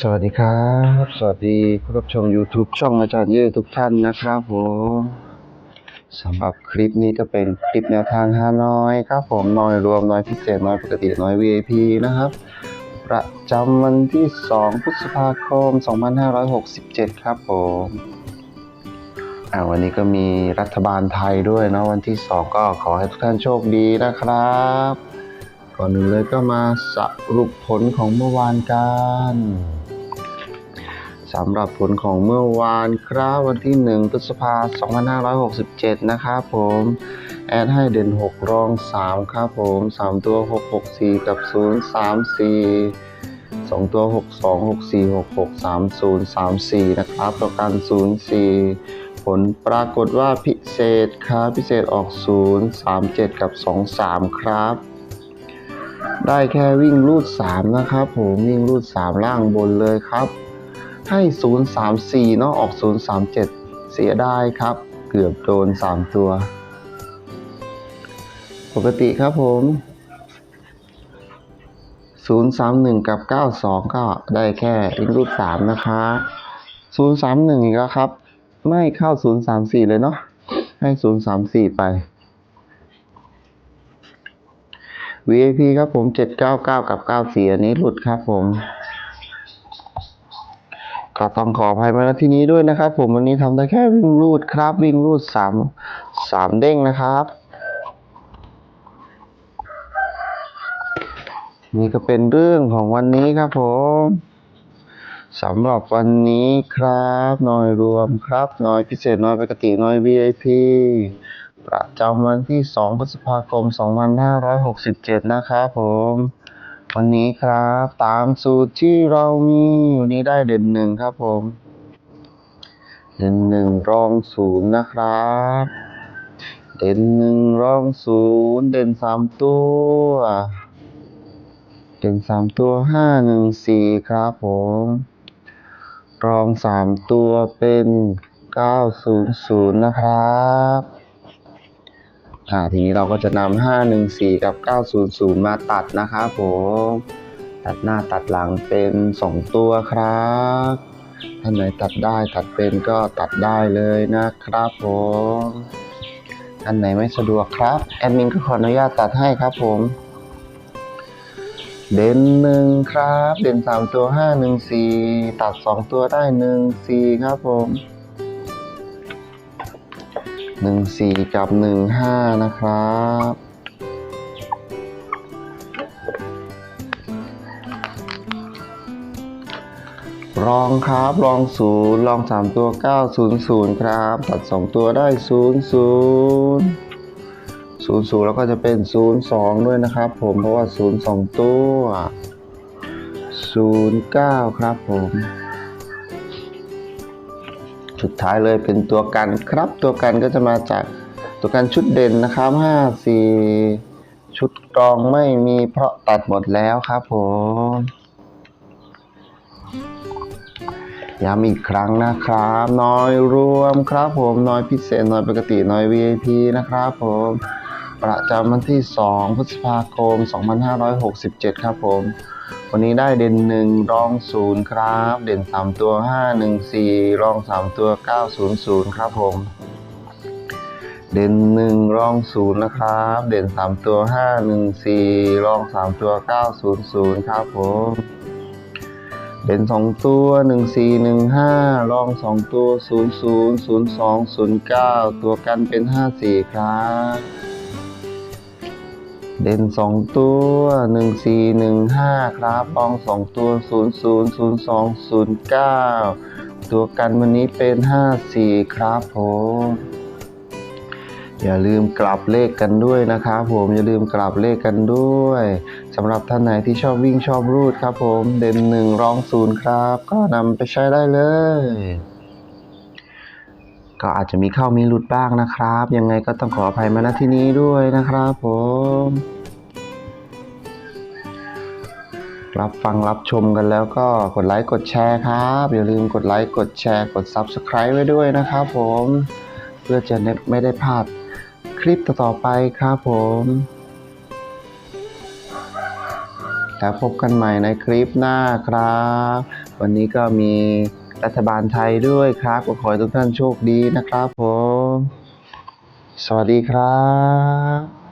สวัสดีครับ สวัสดีผู้รับชม YouTube ช่องอาจารย์เย่ทุกท่านนะครับผมสำหรับคลิปนี้ก็เป็นคลิปแนวทางฮานอยครับผมน้อยรวมน้อยพิเศษน้อยปกติน้อย VIP นะครับ ประจำวันที่ 2 พฤษภาคม 2567 ครับผมอ่าวันนี้ก็มีรัฐบาลไทยด้วยเนาะวันที่ 2 ก็ขอให้ทุกท่านโชคดีนะครับก่อนหนึ่งเลยก็มาสรุปผลของเมื่อวานกัน สำหรับผลของเมื่อวานครับวันที่ 1 พฤษภาคม2567 นะครับผม แอดให้เด่น 6 รอง 3 ครับผม 3 ตัว 664 กับ 034 2 ตัว 62 64 66 30 34 นะครับต่อกัน 04 ผลปรากฏว่าพิเศษครับพิเศษออก 0 37 กับ 23 ครับ ได้แค่วิ่งรูด 3 นะครับผมวิ่งรูด 3 ล่างบนเลยครับ ให้ 034 เนาะออก 037 เสียได้ครับ เกือบโดน 3 ตัว ปกติครับผม 031 กับ 92 ก็ได้แค่วิ่งรูด3นะคะ 031 อีกแล้วครับ ไม่เข้า 034 เลยเนาะให้ 034 ไป VIP ครับผม 799 กับ 94 อันนี้หลุดครับผม ก็ต้องขออภัยมาณที่นี้ด้วยนะครับ ผมวันนี้ทำได้แค่วิ่งรูดครับ วิ่งรูด3 3เด้งนะครับ นี่ก็เป็นเรื่องของวันนี้ครับผมสำหรับวันนี้ครับน้อยรวมครับน้อยพิเศษน้อยปกติน้อย VIP ประจำวันที่ 2 พฤษภาคม 2567 นะครับผม วันนี้ครับ ตามสูตรที่เรามีวันนี้ได้เด่นหนึ่งครับผม เด่นหนึ่งรองศูนย์นะครับ เด่นหนึ่งรองศูนย์เด่นสามตัว เด่นสามตัวห้าหนึ่งสี่ครับผม รองสามตัวเป็นเก้าศูนย์ศูนย์นะครับ อ่าทีนี้เราก็จะนำห้าหนึ่งสี่กับเก้าศูนย์ศูนย์มาตัดนะครับผม ตัดหน้าตัดหลังเป็นสองตัวครับท่านไหนตัดได้ตัดเป็นก็ตัดได้เลยนะครับผมท่านไหนไม่สะดวกครับ แอดมินก็ขออนุญาตตัดให้ครับผม เด่นหนึ่งครับ เด่นสามตัวห้าหนึ่งสี่ตัดสองตัวได้หนึ่งสี่ครับผม หนึ่งสี่กับหนึ่งห้านะครับรองครับรองศูนย์รองสามตัวเก้าศูนย์ศูนย์ครับตัดสองตัวได้ศูนย์ศูนย์ศูนย์ศูนย์แล้วก็จะเป็นศูนย์สองด้วยนะครับ ผมเพราะว่าศูนย์สองตัวศูนย์เก้าครับผม สุดท้ายเลยเป็นตัวกันครับ ตัวกันก็จะมาจากตัวกันชุดเด่นนะครับห้าสี่ชุดรองไม่มีเพราะตัดหมดแล้วครับผมย้ำอีกครั้งนะครับน้อยรวมครับผมน้อยพิเศษน้อยปกติน้อย VIP นะครับผม ประจำวันที่ 2 พฤษภาคม 2567 ครับผม วันนี้ได้เด่น 1 รอง 0 ครับ เด่น 3 ตัว 514 รอง 3 ตัว 900 ครับผม เด่น 1 รอง 0 นะครับ เด่น 3 ตัว 514 รอง 3 ตัว 900 ครับผมเด่นสองตัวหนึ่งสี่หนึ่งห้ารองสองตัวศูนย์ศูนย์ศูนย์สองศูนย์เก้าตัวกันเป็นห้าสี่ครับ เด่นสองตัวหนึ่งสี่หนึ่งห้าครับรองสองตัวศูนย์ศูนย์ศูนย์สองศูนย์เก้าตัวกันวันนี้เป็นห้าสี่ครับผมอย่าลืมกลับเลขกันด้วยนะครับผมอย่าลืมกลับเลขกันด้วยสำหรับท่านไหนที่ชอบวิ่งชอบรูดครับผมเด่นหนึ่งรองศูนย์ครับ ก็นำไปใช้ได้เลย ก็อาจจะมีเข้ามีหลุดบ้างนะครับ ยังไงก็ต้องขออภัยมาณที่นี้ด้วยนะครับผม รับฟังรับชมกันแล้วก็กดไลค์กดแชร์ครับ อย่าลืมกดไลค์กดแชร์กด Subscribe ไว้ด้วยนะครับผม เพื่อจะไม่ได้พลาดคลิปต่อๆไปครับผม แล้วพบกันใหม่ในคลิปหน้าครับ วันนี้ก็มีรัฐบาลไทยด้วยครับก็ขอให้ทุกท่านโชคดีนะครับผม สวัสดีครับ